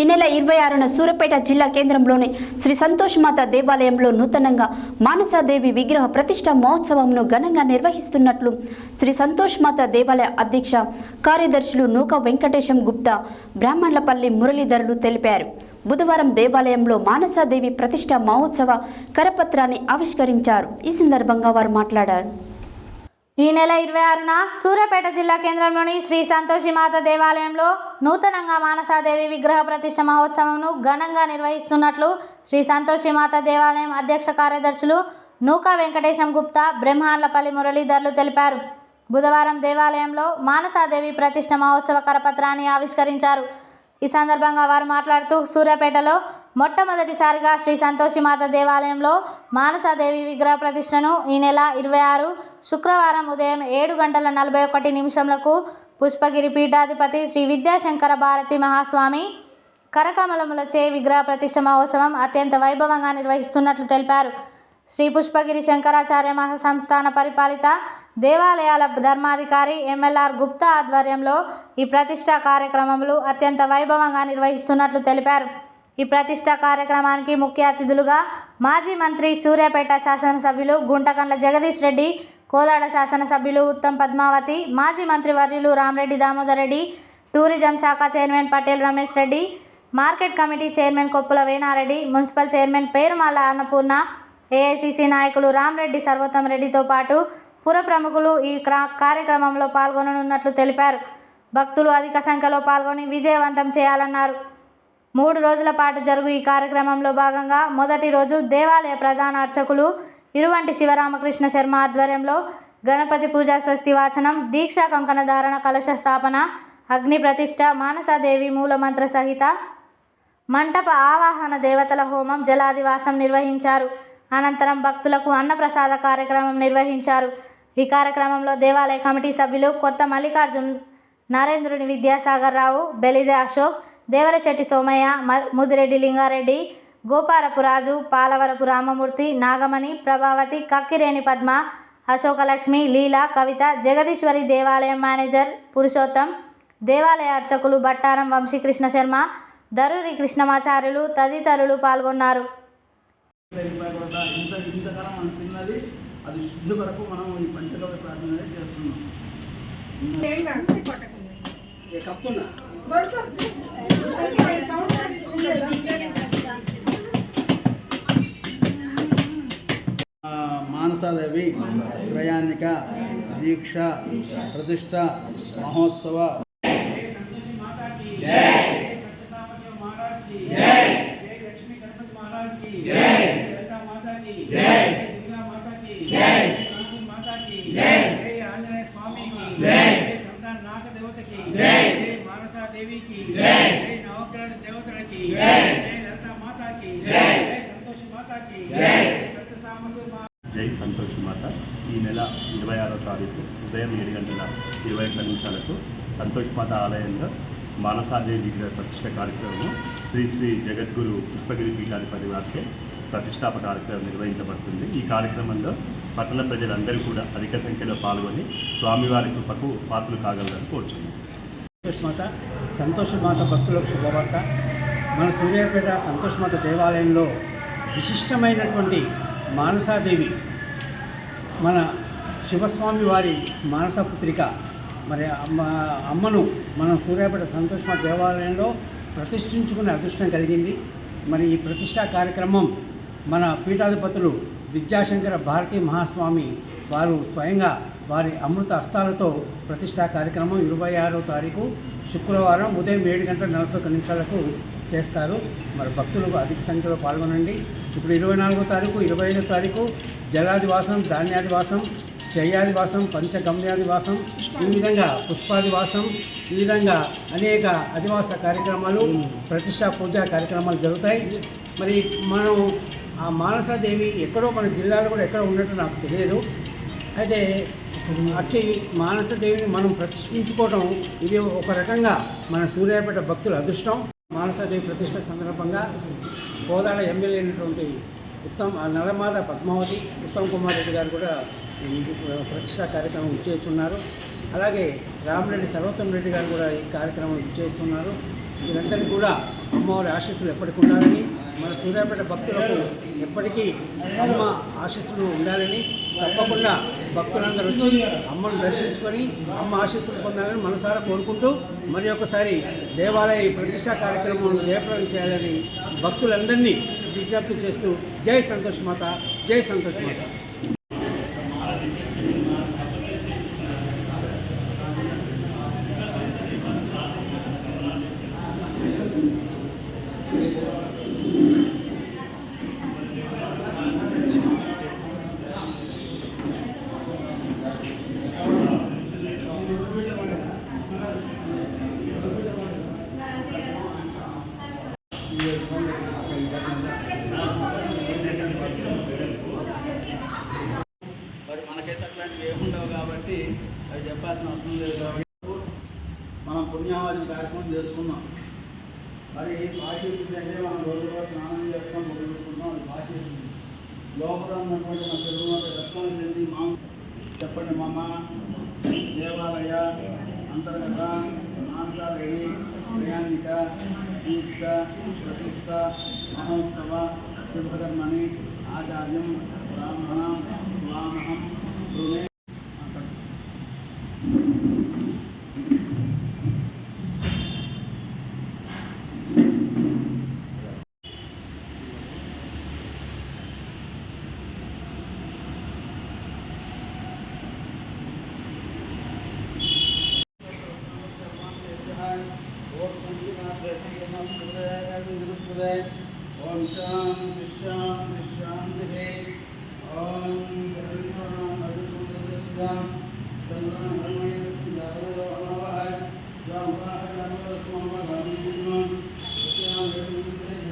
ఈ నెల ఇరవై ఆరున సూర్యాపేట జిల్లా కేంద్రంలోని శ్రీ సంతోష్ మాత దేవాలయంలో నూతనంగా మానసాదేవి విగ్రహ ప్రతిష్ట మహోత్సవంను ఘనంగా నిర్వహిస్తున్నట్లు శ్రీ సంతోష్మాత దేవాలయ అధ్యక్ష కార్యదర్శులు నూక వెంకటేశం గుప్తా బ్రాహ్మణ్లపల్లి మురళీధరులు తెలిపారు. బుధవారం దేవాలయంలో మానసాదేవి ప్రతిష్ట మహోత్సవ కరపత్రాన్ని ఆవిష్కరించారు. ఈ సందర్భంగా వారు మాట్లాడారు. ఈ నెల ఇరవై ఆరున సూర్యాపేట జిల్లా కేంద్రంలోని శ్రీ సంతోషి మాత దేవాలయంలో నూతనంగా మానసాదేవి విగ్రహ ప్రతిష్ఠ మహోత్సవంను ఘనంగా నిర్వహిస్తున్నట్లు శ్రీ సంతోషి మాత దేవాలయం అధ్యక్ష కార్యదర్శులు నూకా వెంకటేశం గుప్తా బ్రహ్మాన్లపల్లి మురళీధర్లు తెలిపారు. బుధవారం దేవాలయంలో మానసాదేవి ప్రతిష్ఠ మహోత్సవ కరపత్రాన్ని ఆవిష్కరించారు. ఈ సందర్భంగా వారు మాట్లాడుతూ సూర్యాపేటలో మొట్టమొదటిసారిగా శ్రీ సంతోషి మాత దేవాలయంలో మానసాదేవి విగ్రహ ప్రతిష్టను ఈ నెల ఇరవై ఆరు శుక్రవారం ఉదయం ఏడు గంటల నలభై ఒకటి నిమిషంలకు పుష్పగిరి పీఠాధిపతి శ్రీ విద్యాశంకర భారతి మహాస్వామి కరకమలములచే విగ్రహ ప్రతిష్ఠ మహోత్సవం అత్యంత వైభవంగా నిర్వహిస్తున్నట్లు తెలిపారు. శ్రీ పుష్పగిరి శంకరాచార్య మహాసంస్థాన పరిపాలిత దేవాలయాల ధర్మాధికారి ఎంఎల్ఆర్ గుప్తా ఆధ్వర్యంలో ఈ ప్రతిష్టా కార్యక్రమములు అత్యంత వైభవంగా నిర్వహిస్తున్నట్లు తెలిపారు. ఈ ప్రతిష్టా కార్యక్రమానికి ముఖ్య అతిథులుగా మాజీ మంత్రి సూర్యాపేట శాసనసభ్యులు గుంటకండ్ల జగదీష్ రెడ్డి కోదాడ శాసనసభ్యులు ఉత్తమ్ పద్మావతి మాజీ మంత్రి వర్యులు రామరెడ్డి దామోదర్ రెడ్డి టూరిజం శాఖ chairman Patel Ramesh Reddy market committee chairman Koppula Venareddy municipal chairman Perumala Annapurna AICC నాయకులు రామరెడ్డి సర్వోత్తమ్ రెడ్డితో పాటు పుర ప్రముఖులు ఈ క్రా- కార్యక్రమంలో పాల్గొననున్నట్లు తెలిపారు. భక్తులు అధిక సంఖ్యలో పాల్గొని విజయవంతం చేయాలన్నారు. మూడు రోజుల పాటు జరుగు ఈ కార్యక్రమంలో భాగంగా మొదటి రోజు దేవాలయ ప్రధాన అర్చకులు ఇరువంటి శివరామకృష్ణ శర్మ ఆధ్వర్యంలో గణపతి పూజా స్వస్తి వాచనం దీక్షా కంకణ ధారణ కలశ స్థాపన అగ్ని ప్రతిష్ఠ మానసాదేవి మూలమంత్ర సహిత మంటప ఆవాహన దేవతల హోమం జలాదివాసం నిర్వహించారు. అనంతరం భక్తులకు అన్నప్రసాద కార్యక్రమం నిర్వహించారు. ఈ కార్యక్రమంలో దేవాలయ కమిటీ సభ్యులు కొత్త మల్లికార్జున్ నరేంద్రుని విద్యాసాగర్ రావు బెలిదే అశోక్ దేవరశెట్టి సోమయ్య మ- ముదిరెడ్డి లింగారెడ్డి గోపారపు రాజు పాలవరపు రామమూర్తి నాగమణి ప్రభావతి కక్కిరేణి పద్మ అశోకలక్ష్మి లీలా కవిత జగదీశ్వరి దేవాలయం మేనేజర్ పురుషోత్తం దేవాలయ అర్చకులు బట్టారం వంశీకృష్ణ శర్మ దరూరి కృష్ణమాచార్యులు తదితరులు పాల్గొన్నారు. అది శుద్ధి కొరకు మనం ఈ పంచగవ్య ప్రార్థన చేస్తున్నాం. కప్పున్నా? మానసదేవి ప్రయాణిక దీక్ష ప్రతిష్ట మహోత్సవ. లక్ష్మీ జై మాతా జై దుర్గా జై మాతా ఆంజనేయ స్వామి జై. జై. దేవతలకి మాతాకి సంతోష్ జై. సంతోష్ మాత ఈ నెల ఇరవై ఆరో తారీఖు ఉదయం ఏడు గంటల ఇరవై ఒక్క నిమిషాలకు సంతోష్ మాత ఆలయంలో మానసాదేవి విగ్రహ ప్రతిష్ట కార్యక్రమం శ్రీ శ్రీ జగద్గురు పుష్పగిరి పీఠాధిపతి వారిచే ప్రతిష్టాప కార్యక్రమం నిర్వహించబడుతుంది. ఈ కార్యక్రమంలో పట్టణ ప్రజలందరూ కూడా అధిక సంఖ్యలో పాల్గొని స్వామివారి కృపకు పాత్రలు కాగలరని కోరుచున్నాం. సంతోష్మాత భక్తులకు శుభవార్త. మన సూర్యాపేట సంతోష్ మాత దేవాలయంలో విశిష్టమైనటువంటి మానసాదేవి మన శివస్వామి వారి మానస పుత్రిక మరి అమ్మ అమ్మను మనం సూర్యాపేట సంతోష్మాత దేవాలయంలో ప్రతిష్ఠించుకునే అదృష్టం కలిగింది. మరి ఈ ప్రతిష్టా కార్యక్రమం మన పీఠాధిపతులు విద్యాశంకర భారతీ మహాస్వామి వారు స్వయంగా వారి అమృత హస్తాలతో ప్రతిష్టా కార్యక్రమం ఇరవై ఆరో తారీఖు శుక్రవారం ఉదయం ఏడు గంటల నలభై ఒక్క నిమిషాలకు చేస్తారు. మరి భక్తులు అధిక సంఖ్యలో పాల్గొనండి. ఇప్పుడు ఇరవై నాలుగో తారీఖు ఇరవై ఐదో తారీఖు జలాదివాసం ధాన్యాదివాసం శయ్యాదివాసం పంచగమ్యాదివాసం ఈ విధంగా పుష్పాదివాసం ఈ విధంగా అనేక అధివాస కార్యక్రమాలు ప్రతిష్టా పూజా కార్యక్రమాలు జరుగుతాయి. మరి మనం ఆ మానసాదేవి ఎక్కడో మన జిల్లాలో కూడా ఎక్కడ ఉన్నట్టు నాకు తెలియదు. అయితే అట్టి మానసదేవిని మనం ప్రతిష్ఠించుకోవటం ఇది ఒక రకంగా మన సూర్యాపేట భక్తుల అదృష్టం. మానసదేవి ప్రతిష్ట సందర్భంగా కోదాడ ఎమ్మెల్యే అయినటువంటి ఉత్తమ్ ఆ నలమాద పద్మావతి ఉత్తమ్ కుమార్ రెడ్డి గారు కూడా ప్రతిష్టా కార్యక్రమం చేస్తున్నారు. అలాగే రామరెడ్డి సర్వోత్తమ్ రెడ్డి గారు కూడా ఈ కార్యక్రమం చేస్తున్నారు. వీరందరికీ కూడా అమ్మవారి ఆశీస్సులు ఎప్పటికీ ఉండాలని మన సూర్యాపేట భక్తులకు ఎప్పటికీ అమ్మ ఆశీస్సులు ఉండాలని తప్పకుండా భక్తులందరూ వచ్చి అమ్మను దర్శించుకొని అమ్మ ఆశీస్సులు పొందాలని మనసారా కోరుకుంటూ మరి ఒకసారి దేవాలయ ప్రతిష్టా కార్యక్రమం జయప్రదం చేయాలని భక్తులందరినీ విజ్ఞప్తి చేస్తూ జై సంతోష్ మాత జై సంతోష్ మాత. మరి మనకైతే అట్లాంటివి ఏముండవు కాబట్టి అవి చెప్పాల్సిన అవసరం లేదు కాబట్టి మనం పుణ్యావాదం కార్యక్రమం చేసుకున్నాం మరి బాధ్యత అంటే మనం రోజు రోజు స్నానం చేస్తాం మొదలుకుంటున్నాం అది బాధ్యత లోపల ఉన్నటువంటి మన తెలుగు రత్నం చెంది మా చెప్పండి మామ దేవాలయ అంతర్గత మాంసాలేని ప్రయాణిక దీక్ష ప్రతిష్ట మహోత్సవ శుభకర్మని ఆచార్యం शांति शांति शांति है ओम सर्वं अभिसंदसं सर्वं हरमय जागरो अमवाय जागवा नमो स्वामी नमः श्याम हरिं